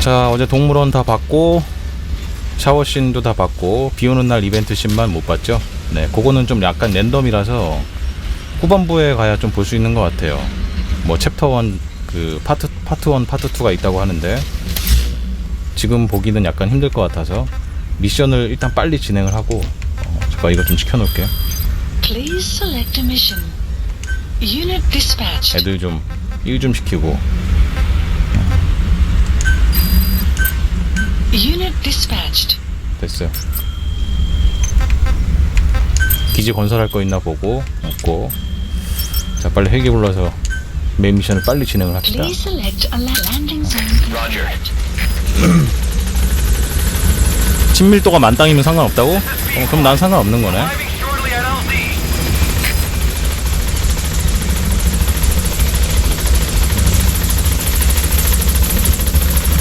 자 어제 동물원 다 봤고 샤워씬도 다 봤고 비오는 날 이벤트 씬만 못 봤죠 네 그거는 좀 약간 랜덤이라서 후반부에 가야 좀 볼 수 있는 것 같아요 뭐 챕터 1그 파트 파트 1 파트 2가 있다고 하는데 지금 보기는 약간 힘들 것 같아서 미션을 일단 빨리 진행을 하고 어, 잠깐 이거 좀 지켜놓을게 Please select a mission. Unit dispatched. 애들 좀 일 좀 시키고 Unit dispatched. 됐어요. 기지 건설할 거 있나 보고 없고 자 빨리 헬기 불러서 메인 미션을 빨리 진행을 합시다. Please select a la- landing zone. Roger. 친밀도가 만땅이면 상관없다고? 어, 그럼 난 상관없는 거네. Arriving shortly at LZ.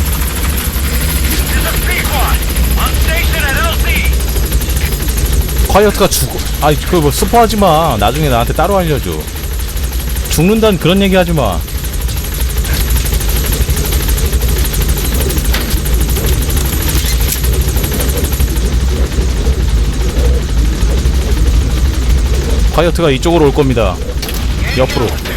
This is a Pequod. On station at LZ. 콰이어트가 죽어. 아이 그뭐 스포하지 마. 나중에 나한테 따로 알려줘. 죽는다는 그런 얘기 하지 마. 콰이어트가 이쪽으로 올 겁니다. 옆으로.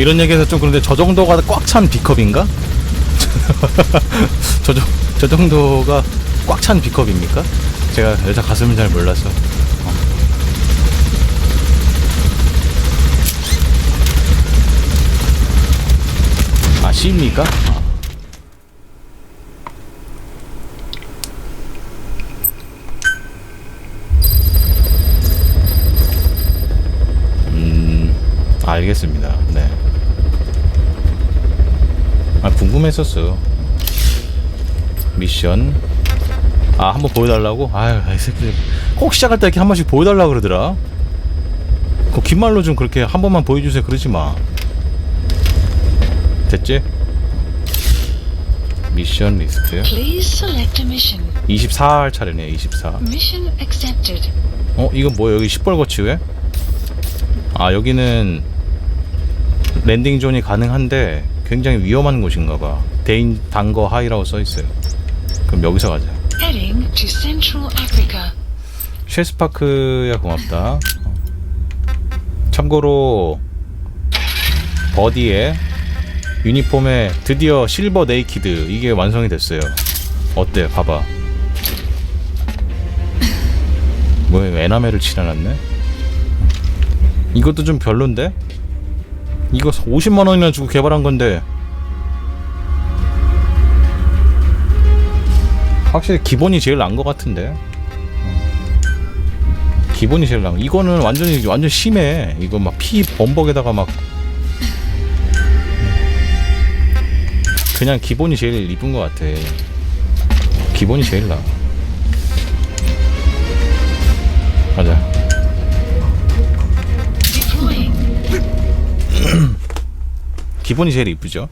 뭐 이런 얘기해서 좀 그런데 저 정도가 꽉 찬 B컵인가? 저, 정- 저 정도가 꽉 찬 B컵입니까? 제가 여자 가슴을 잘 몰라서 어. 아 C입니까? 아. 음 알겠습니다 네 아 궁금했었어 미션 아 한번 보여달라고? 아유 이 새끼들 꼭 시작할 때 이렇게 한 번씩 보여달라 그러더라 그 긴 말로 좀 그렇게 한 번만 보여주세요 그러지 마 됐지? 미션 리스트 Please select a mission. 24할 차례네 24 Mission accepted. 어 이건 뭐야 여기 시뻘거치 왜? 아 여기는 랜딩 존이 가능한데 굉장히 위험한 곳인가봐. 데인 단거 하이라고 써 있어요. 그럼 여기서 가자. Heading to Central Africa. 쉐스파크야 고맙다. 어. 참고로 버디에 유니폼에 드디어 실버 네이키드 이게 완성이 됐어요. 어때? 봐봐. 뭐야 에나멜을 칠해놨네? 이것도 좀 별론데 이거 50만 원이나 주고 개발한 건데 확실히 기본이 제일 나은 것 같은데 기본이 제일 나. 이거는 완전히 완전 심해. 이거 막 피 범벅에다가 막 그냥 기본이 제일 이쁜 것 같아. 기본이 제일 나. 가자. 기본이 제일 이쁘죠.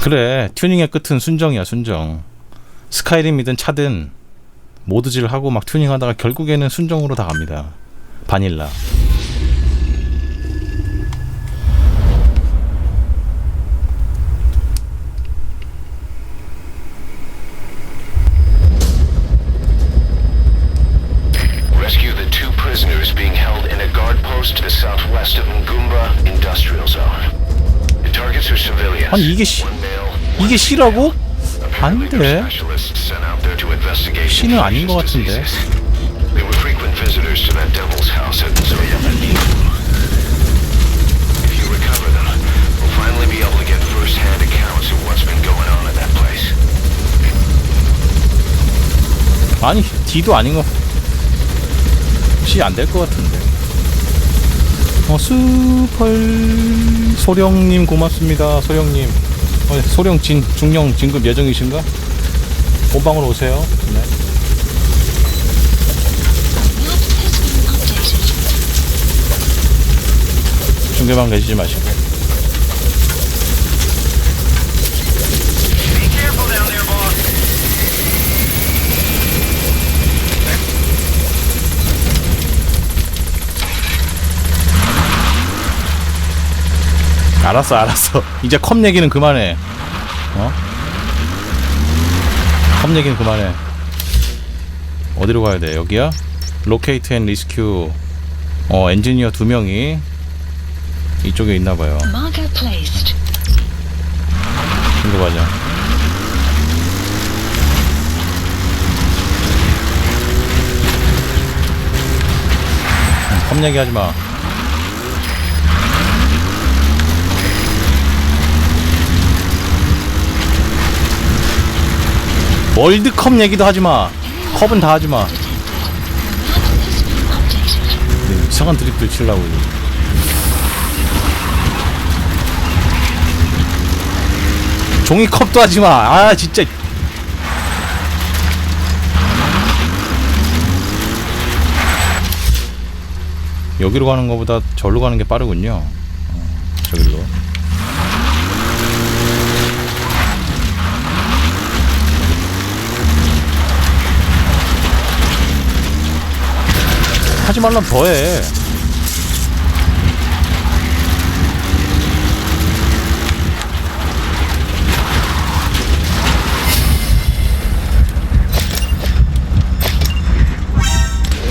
그래 튜닝의 끝은 순정이야 순정. 스카이림이든 차든 모드질 하고 막 튜닝하다가 결국에는 순정으로 다 갑니다. 바닐라. Rescue the two prisoners being held in a guard post to the southwest of Ngumba Industrial Zone. The targets are civilians. 아니 이게 시, 이게 C라고? apparently 돼. C는 아닌 것 같은데. 아니 D도 아닌 거. C 안될 것 같은데. 어 수펄 소령님 고맙습니다. 소령님. 어, 소령 진 중령 진급 예정이신가? 본방으로 오세요. 네. 중계방 계시지 마시고. Be careful down there, boss. 알았어 알았어. 이제 컵 얘기는 그만해. 어? 컵 얘기는 그만해. 어디로 가야 돼? 여기야? 로케이트 앤 리스큐 어 엔지니어 두 명이 이쪽에 있나봐요. 이거 맞아 컵 얘기 하지마 월드컵 얘기도 하지마. 컵은 다 하지마. 네, 이상한 드립들 치려고 종이컵도 하지마. 아 진짜. 여기로 가는 것보다 절로 가는 게 빠르군요 하지 말라면 더해.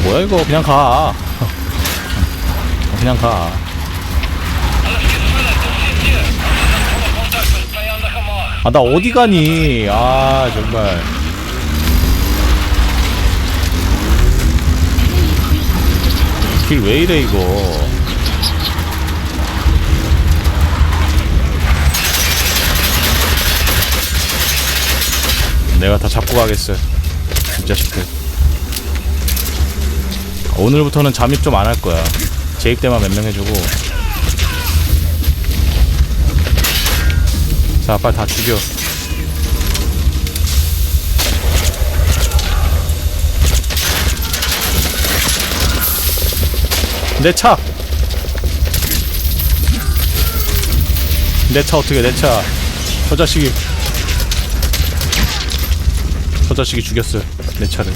뭐야 이거? 그냥 가. 그냥 가. 아 나 어디 가니? 아 정말 길 왜 이래 이거? 내가 다 잡고 가겠어 이 자식들. 오늘부터는 잠입 좀 안 할 거야. 재입 때만 몇 명 해주고. 자 빨리 다 죽여 내 차! 내 차 어떻게 내 차. 저 자식이. 저 자식이 죽였어요. 내 차를.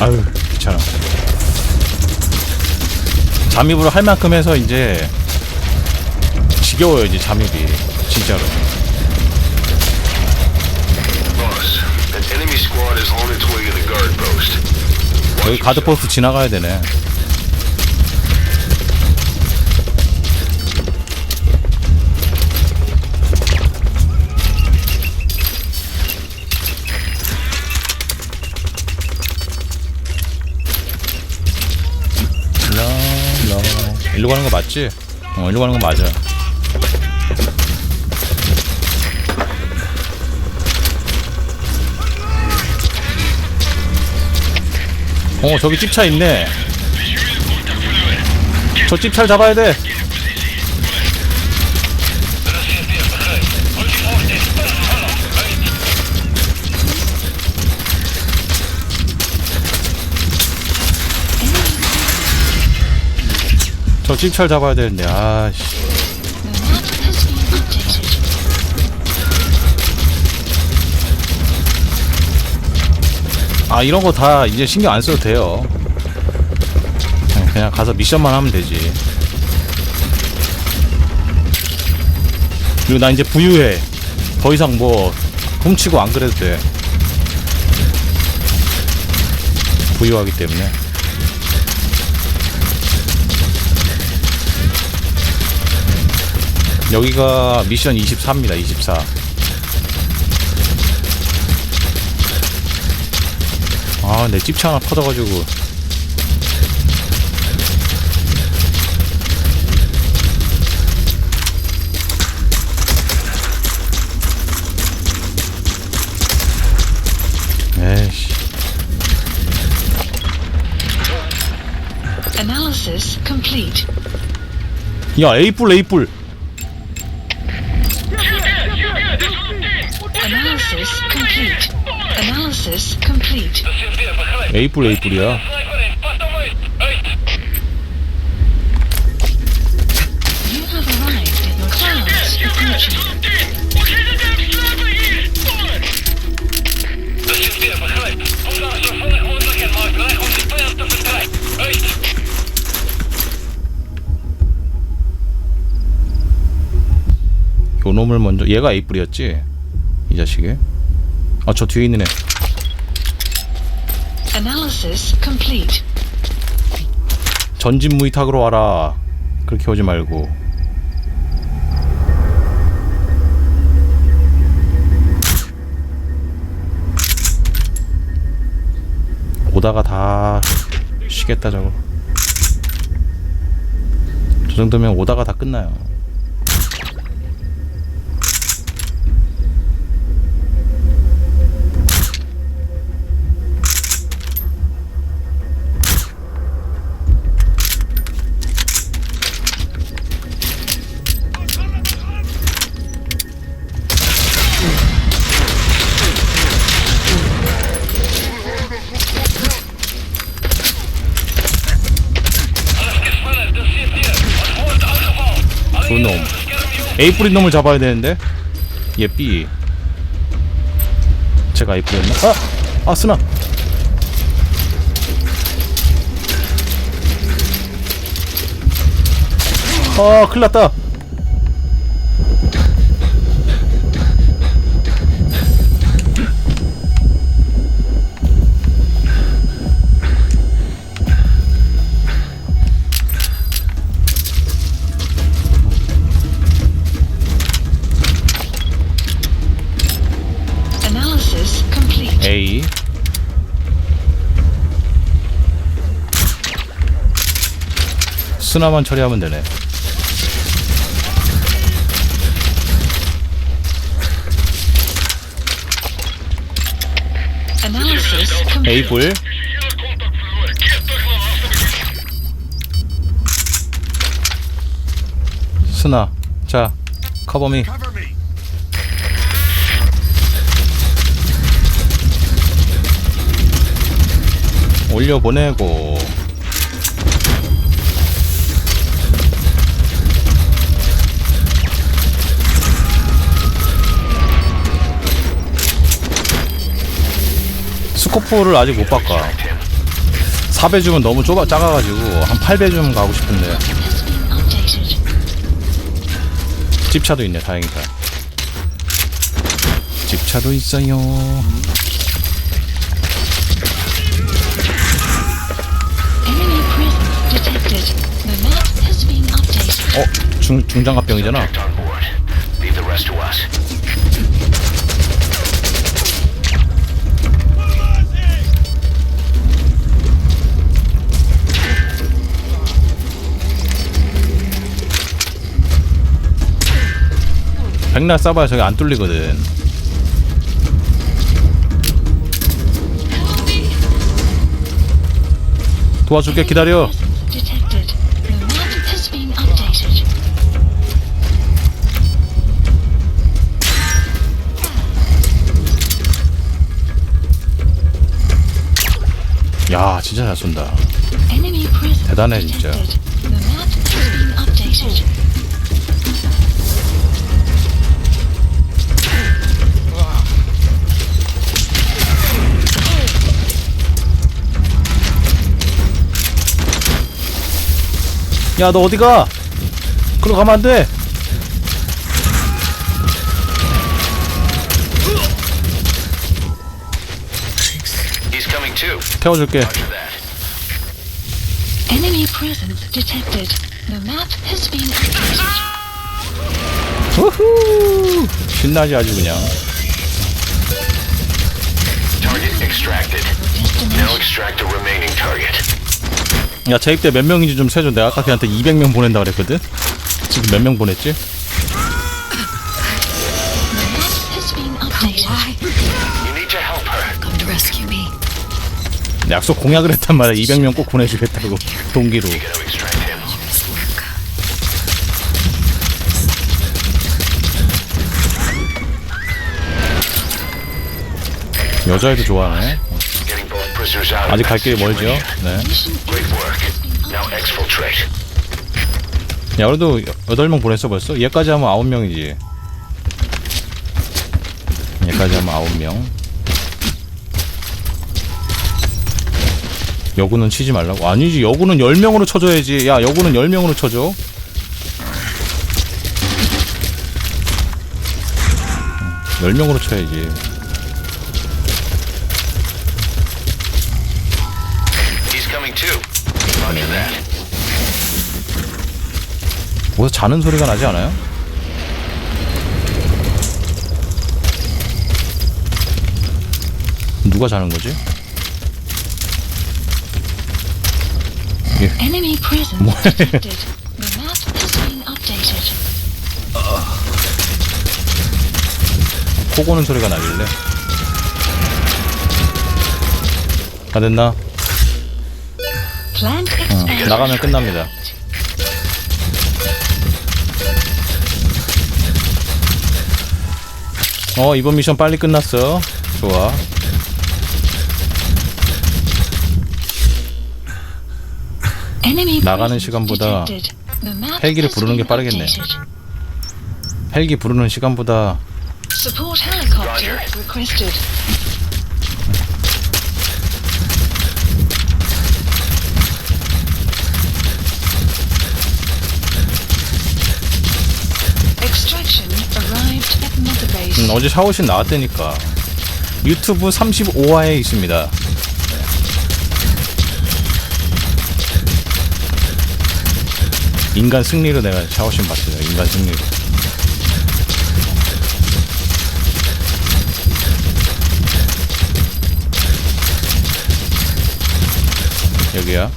아유, 잠입을 할 만큼 해서 이제 지겨워요 이제 잠입이 진짜로. 여기 가드포스트 지나가야 되네 일로 가는 거 맞지? 어 일로 가는 거 맞아. 어 저기 집차 있네. 저 집차를 잡아야 돼 저 집차를 잡아야 되는데 아씨. 아 이런 거 다 이제 신경 안 써도 돼요. 그냥 가서 미션만 하면 되지. 그리고 나 이제 부유해. 더 이상 뭐 훔치고 안 그래도 돼. 부유하기 때문에 여기가 미션 24입니다 24 아, 내 집차 하나 터져가지고. 에이씨. Analysis complete. 야, A뿔, A뿔. Analysis complete. A뿔, A뿔이야. You have arrived at your cloud. approaching. Dat zit weer, begrijp. Vandaag zo volledig onzekend maken. Wij gaan die vijand te vertrekken. Uit. 요 놈을 먼저 얘가 에이플이었지 이 자식이 아 저 뒤에 있는 애. Analysis complete. 전진 무이탁으로 와라. 그렇게 오지 말고. 오다가 다 쉬겠다 저거. 저 정도면 오다가 다 끝나요 Alleen 놈. bescherm je A 뿌린 놈을 잡아야 되는데? 얘 B. 제가 A 뿌렸나? 아! 아 쓰나. 아 큰일났다 스나만 처리하면 되네 de 스나 자 커버미. 올려보내고 스코프를 아직 못 바꿔 4배 주면 너무 좁아 작아가지고 한 8배 좀 가고 싶은데. 집차도 있네 다행이다 집차도 있어요. 어? 중, 중장갑병이잖아 백날 쏴봐야 저기 안 뚫리거든 도와줄게 기다려. 야 진짜 잘 쏜다 대단해, 진짜. 야 너 어디가 그로 가면 안돼. 태워줄게. Enemy presence detected. The map has been updated. 우후 신나지 아주 그냥 Target extracted. Now extract the remaining target. 야 재입대 몇 명인지 좀 세줘 내가 아까 걔한테 200명 보낸다 그랬거든 지금 몇 명 보냈지? 약속 공약을 했단 말이야 200명 꼭 보내주겠다고 동기로. 여자애도 좋아하네 아직 갈 길이 멀죠. 네. Exfiltrate. 야 그래도 8명 보냈어 벌써? 얘까지 하면 9명이지 여기까지 하면 9명. 여구는 치지 말라고. 아니지, 여구는 10명으로 쳐줘야지. 야, 여구는 10명으로 쳐줘. 10명으로 쳐야지. 어디서 자는 소리가 나지 않아요? 누가 자는 거지? Enemy presence What? detected. The map has been updated. 코 고는 소리가 나길래 다 됐나? 어, expansion. 나가면 끝납니다 어 이번 미션 빨리 끝났어 좋아 나가는 시간보다 헬기를 부르는 게 빠르겠네. 헬기 부르는 시간보다 음, 어제 샤워신 나왔다니까. 유튜브 35화에 있습니다. 인간 승리로 내가 샤워신 봤어요. 인간 승리로. 여기야.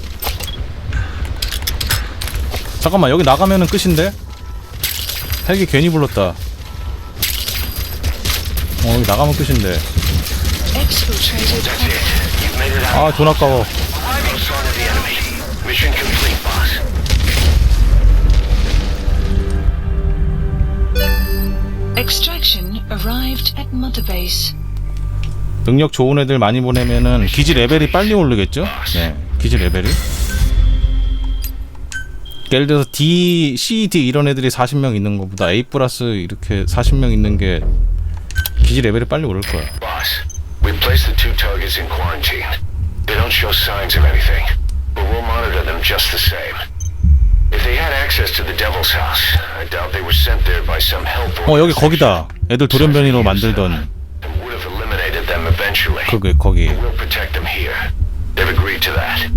잠깐만 여기 나가면은 끝인데? 헬기 괜히 불렀다 어 여기 나가면 끝인데. 아 돈 아까워. 능력 좋은 애들 많이 보내면은 기지 레벨이 빨리 오르겠죠? 네 기지 레벨이 예를 들어서 D, C, D 이런 애들이 40명 있는 것보다 A 플러스 이렇게 40명 있는 게 기지 레벨이 빨리 오를 거야 Boss, we placed the two targets in quarantine. They don't show signs of anything, but we'll monitor them just the same. If they had access to the Devil's House, I doubt they were sent there by some help 어 여기 거기다 애들 돌연변이로 만들던 and would have eliminated them eventually. 그게 거기 But we'll protect them here. They've agreed to that.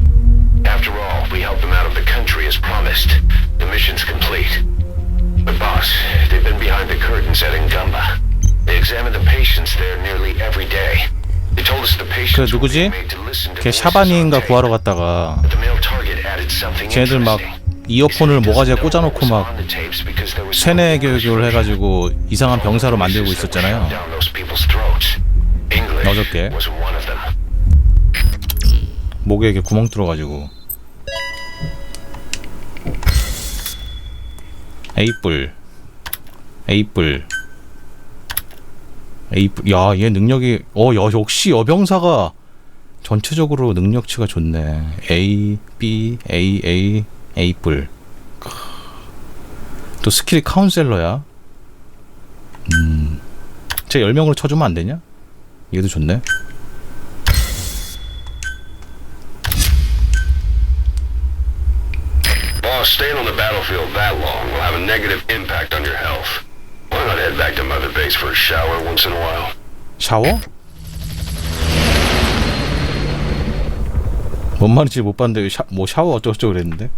After all, we helped them out of the country as promised. The mission's complete. But boss, they've been behind the curtains at Ngamba. 그 누구지? 걔 샤바니인가. 구하러 갔다가 쟤네들 막. 이어폰을 모가지에 꽂아놓고 막 on the tapes because there was 세뇌 교육을. 해가지고 이상한 병사로 만들고 있었잖아요 어저께. 목에 이렇게 구멍 뚫어가지고 에이뿔 에이뿔 에이뿔 야얘 능력이 어 야, 역시 여병사가 전체적으로 능력치가 좋네 A B A A 에이뿔 크. 또 스킬이 카운셀러야 음쟤 10명으로 쳐주면 안 되냐? 얘도 좋네 a. Why not head back to Mother Base for a shower once in a while? 샤워? 뭔 말인지 못 봤는데 샤, 뭐 샤워 어쩌고저쩌고 그랬는데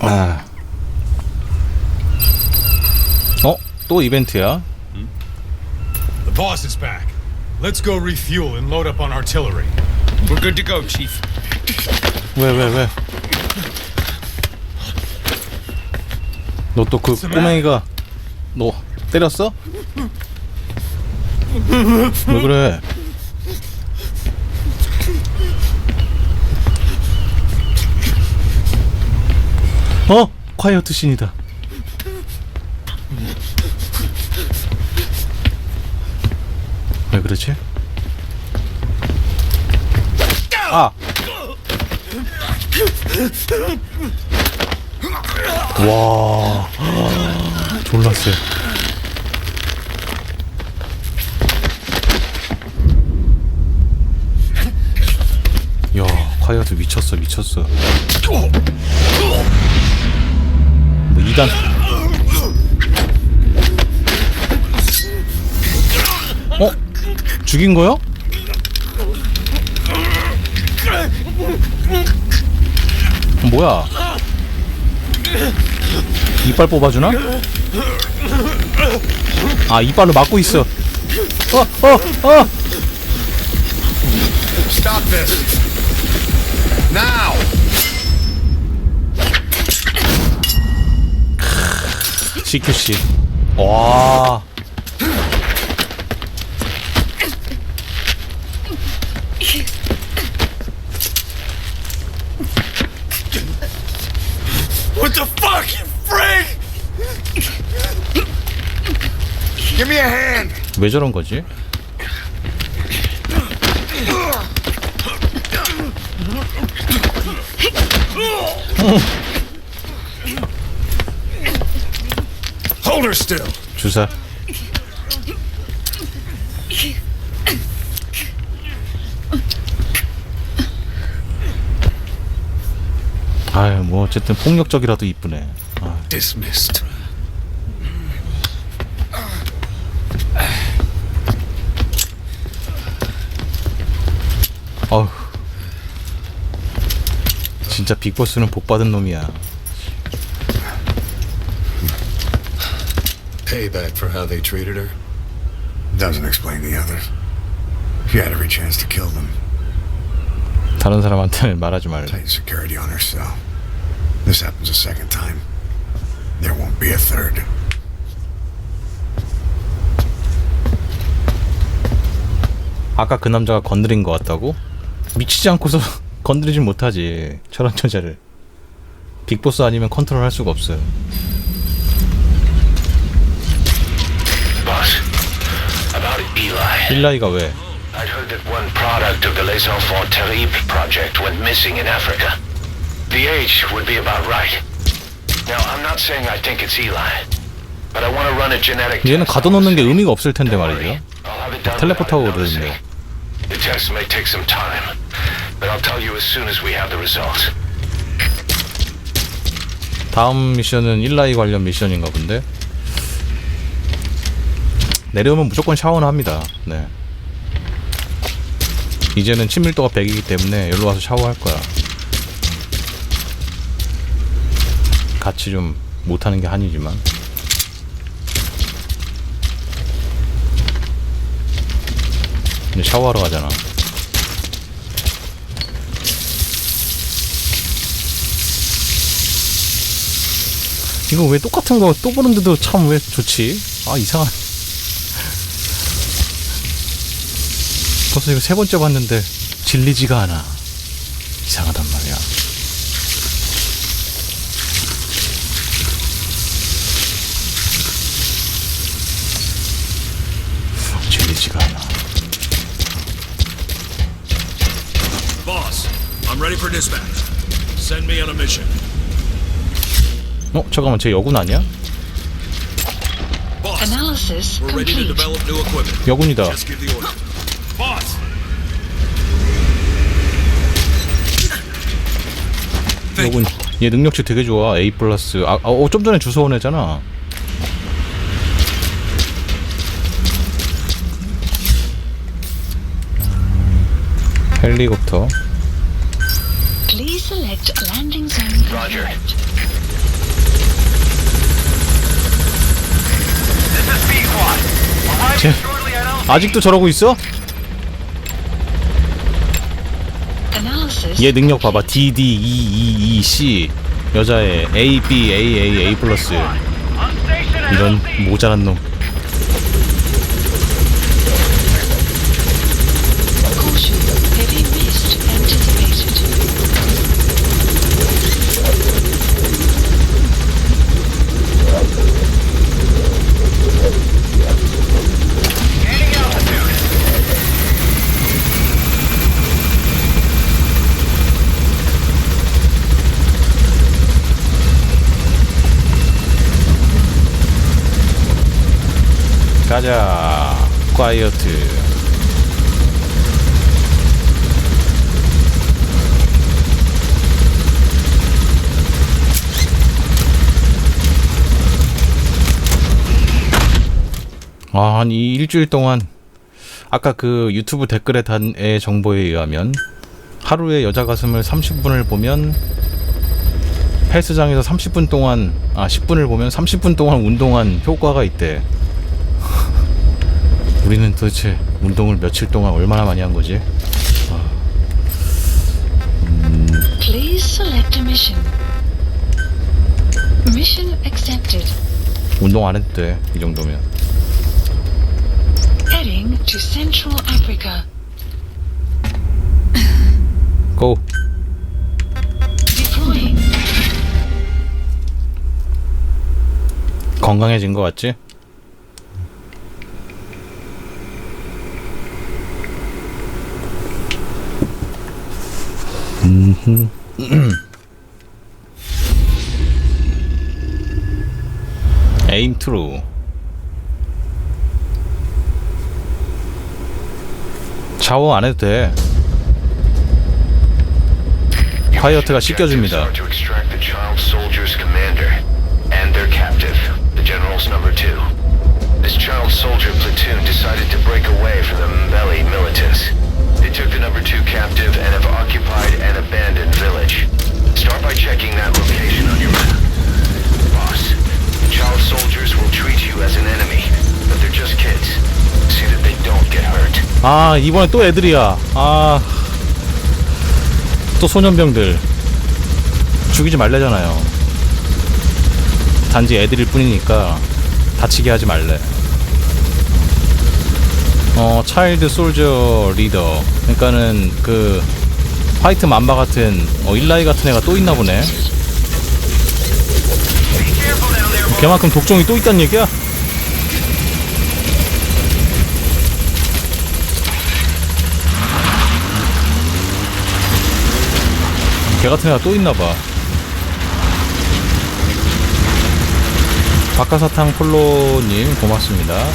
아. 어? 또 이벤트야? The boss is back. Let's go refuel and load up on artillery. We're good to go, Chief. 왜 왜 왜? 너 또 그 꼬맹이가 너 때렸어? 왜 그래? 어? 콰이어트 신이다. 왜 그러지? 아! 와 졸라 세 야, 콰이어도 미쳤어, 미쳤어. 뭐 2단. 어? 죽인 거야? 뭐야? 이빨 뽑아주나? 아, 이빨로 막고 있어. 어, 어, 어! Stop this! Now! 와. What the fuck, you freak? Give me a hand! 왜 저런 거지? Hold her still. 주사. 아유, 뭐 어쨌든 폭력적이라도 이쁘네. 아, Dismissed. 어휴. 진짜 빅보스는 복 받은 놈이야. Payback for how they treated her? Doesn't explain the others. She had every chance to kill them. 다른 사람한테는 말하지 말래. Tight security on her cell. This happens a second time. There won't be a third. 아까 그 남자가 건드린 것 같다고? 미치지 않고서 건드리진 못하지. 저런 여자를. 빅보스 아니면 컨트롤 할 수가 없어요. 일라이가 왜? I'd heard that one product of the Les Enfants Terribles project went missing in Africa. The age would be about right. Now, I'm not saying I think it's Eli, but I want to run a genetic 얘는 test 가둬놓는 게 의미가 없을 텐데. 말이죠. 텔레포트하고 그러는데. The test may take some time, but I'll tell you as soon as we have the results. 다음 미션은 일라이 관련 미션인가 본데. 내려오면 무조건 샤워는 합니다. 네. 이제는 친밀도가 100이기 때문에 여기로 와서 샤워할 거야. 같이 좀 못하는 게 한이지만. 샤워하러 가잖아. 이거 왜 똑같은 거 또 보는데도 참 왜 좋지? 아 이상한. 벌써 이거 세 번째 봤는데 질리지가 않아. 이상하단 말이야. 질리지가 않아. Boss, I'm ready for dispatch. Send me on a mission. 어 잠깐만 쟤 여군 아니야? Boss, Analysis we're ready to complete. develop new equipment. 여군이다. 여군 얘 능력치 되게 좋아. A 플러스. 아, 어, 좀 전에 주워온 애잖아. 헬리콥터. Please select landing zone. Roger. This is B-Quad. Arriving 쟤. 아직도 저러고 있어? 얘 능력 봐봐. D D E E E C 여자애 A B A A A 플러스 이런. 모자란 놈. 가자. 콰이어트. 아, 한이 일주일 동안 아까 그 유튜브 댓글에 단의 정보에 의하면 하루에 여자 가슴을 30분을 보면 헬스장에서 30분 동안 아 10분을 보면 30분 동안 운동한 효과가 있대. 우리는 도대체 운동을 며칠 동안 얼마나 많이 한 거지? Accepted. 운동 안 해도 돼. 이 정도면. 고. 건강해진 거 같지? 음흠. 에임 트루 샤워 안 해도 돼 콰이어트가 씻겨줍니다 Objectives are to extract the child soldier's commander and their captive, the general's number two. This child soldier platoon decided to break away from the Mbeli militants. They took the number two captive and have occupied an abandoned village. Start by checking that location on your map. Boss, child soldiers will treat you as an enemy, but they're just kids. See that they don't get hurt. 아 이번에 또 애들이야 아또 소년병들 죽이지 말래잖아요 단지 애들일 뿐이니까 다치게 하지 말래 어 차일드 솔저 리더 그러니까는 그 화이트 맘바 같은 어 일라이 같은 애가 또 있나 보네 걔만큼 독종이 또 있단 얘기야? 걔 같은 애가 또 있나봐. 박하사탕 폴로님 고맙습니다.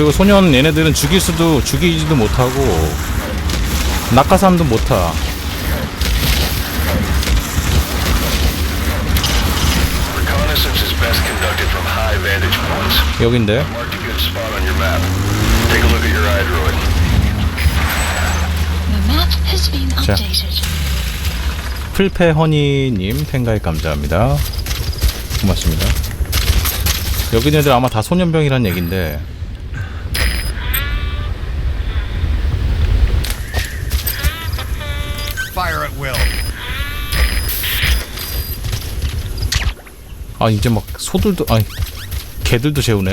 그리고 소년 얘네들은 죽일 수도 죽이지도 못하고 낙하산도 못타. Reconnaissance is best conducted from high vantage points. 여긴데 Marked a good spot on your map. Take a look at your iDroid. The map has been 자. updated. 풀페 허니님 팬가입 감사합니다. 고맙습니다. 여기 애들 아마 다 소년병이란 얘긴데 Fire at will. 아 이제 막 소들도 아니 개들도 재우네.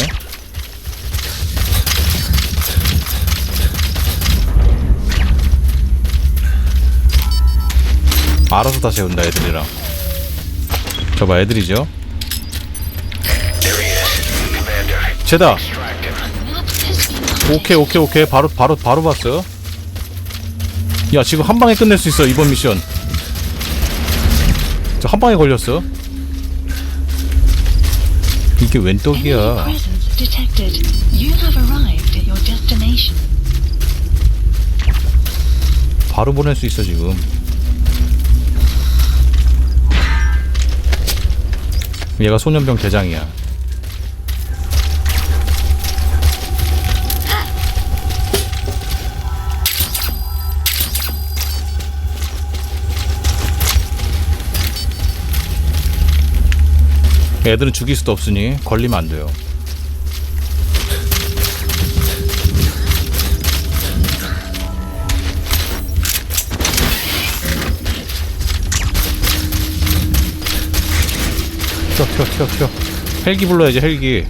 알아서 다 재운다 애들이랑. 저봐 애들이죠. 쟤다. 오케이 오케이 오케이 바로 바로 바로 봤어요. 야 지금 한 방에 끝낼 수 있어 이번 미션. 저 한 방에 걸렸어. 이게 웬 떡이야? 바로 보낼 수 있어 지금. 얘가 소년병 대장이야. 애들은 죽일 수도 없으니 걸리면 안 돼요. 튀어 튀어 튀어 튀어 헬기 불러야지 헬기